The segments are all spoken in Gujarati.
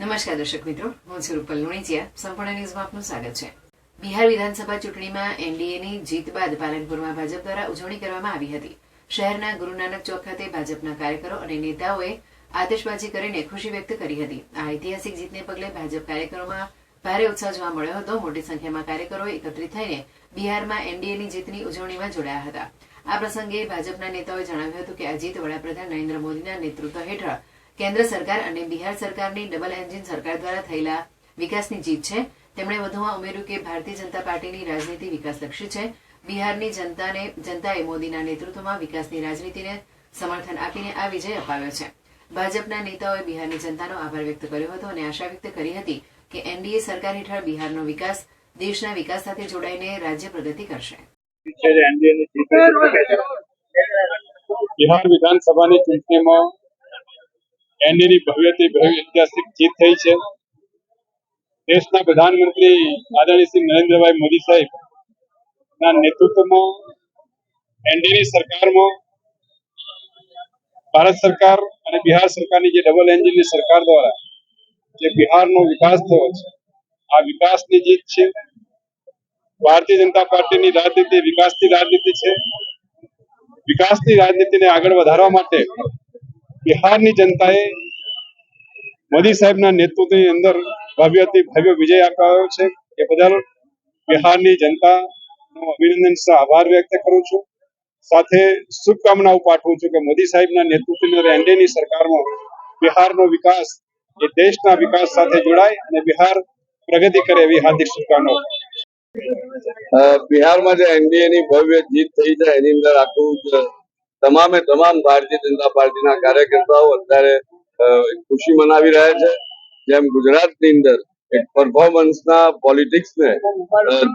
નમસ્કાર દર્શક મિત્રો, હું છું રૂપલ લુણીચિયા સંપૂર્ણ ન્યૂઝમાં આપનું સ્વાગત છે. બિહાર વિધાનસભા ચૂંટણીમાં એનડીએની જીત બાદ પાલનપુરમાં ભાજપ દ્વારા ઉજવણી કરવામાં આવી હતી. શહેરના ગુરુનાનક ચોક ખાતે ભાજપના કાર્યકરો અને નેતાઓએ આતશબાજી કરીને ખુશી વ્યક્ત કરી હતી. આ ઐતિહાસિક જીતને પગલે ભાજપ કાર્યકરોમાં ભારે ઉત્સાહ જોવા મળ્યો હતો. મોટી સંખ્યામાં કાર્યકરોએ એકત્રિત થઈને બિહારમાં એનડીએની જીતની ઉજવણીમાં જોડાયા હતા. આ પ્રસંગે ભાજપના નેતાઓએ જણાવ્યું હતું કે આ જીત વડાપ્રધાન નરેન્દ્ર મોદીના નેતૃત્વ હેઠળ કેન્દ્ર સરકાર અને બિહાર સરકારની ડબલ એન્જિન સરકાર દ્વારા થયેલા વિકાસની જીત છે. તેમણે વધુમાં ઉમેર્યું કે ભારતીય જનતા પાર્ટીની રાજનીતિ વિકાસલક્ષી છે. બિહારની જનતાને, જનતાએ મોદીના નેતૃત્વમાં વિકાસની રાજનીતિને સમર્થન આપીને આ વિજય અપાવ્યો છે. ભાજપના નેતાઓએ બિહારની જનતાનો આભાર વ્યક્ત કર્યો હતો અને આશા વ્યક્ત કરી હતી કે એનડીએ સરકાર હેઠળ બિહારનો વિકાસ દેશના વિકાસ સાથે જોડાઈને રાજ્ય પ્રગતિ કરશે. બિહાર વિધાનસભાની ચૂંટણીમાં એનડીની ભવ્યથી ભવ્ય ઐતિહાસિક જીત થઈ છે. દેશના પ્રધાનમંત્રી આદરણીય શ્રી નરેન્દ્રભાઈ મોદી સાહેબ ના નેતૃત્વમાં, એનડીની સરકારમાં, ભારત સરકાર અને બિહાર સરકારની જે ડબલ એન્જિનની સરકાર દ્વારા જે બિહારનો વિકાસ થયો છે, આ વિકાસની જીત છે. ભારતીય જનતા પાર્ટીની રાજનીતિ વિકાસની રાજનીતિ છે. વિકાસની રાજનીતિને આગળ વધારવા માટે બિહારની જનતાએ મોદી સાહેબના નેતૃત્વની અંદર ભવ્યથી ભવ્ય વિજય આપ્યો છે. એ બદલ બિહારની જનતાનો અભિનંદન આભાર વ્યક્ત કરું છું. સાથે શુભકામનાઓ પાઠવું છું કે મોદી સાહેબના નેતૃત્વની એનડીએની સરકારમાં બિહારનો વિકાસ, એ દેશના વિકાસ સાથે જોડાય અને બિહાર પ્રગતિ કરે એવી હાર્દિક શુભકામનાઓ. બિહારમાં જે એનડીએની ભવ્ય જીત થઈ છે, એની અંદર આખું તમામે તમામ ભારતીય જનતા પાર્ટીના કાર્યકર્તાઓ અત્યારે ખુશી મનાવી રહ્યા છે. જેમ ગુજરાતની અંદર એક પરફોર્મન્સના પોલિટિક્સને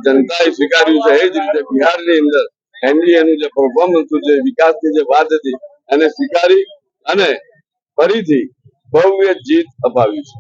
જનતાએ સ્વીકાર્યું છે. એ જ રીતે બિહારની અંદર એનડીએનું જે પરફોર્મન્સ છે વિકાસની જે વાત હતી, એને સ્વીકારી અને ફરીથી ભવ્ય જીત અપાવી છે.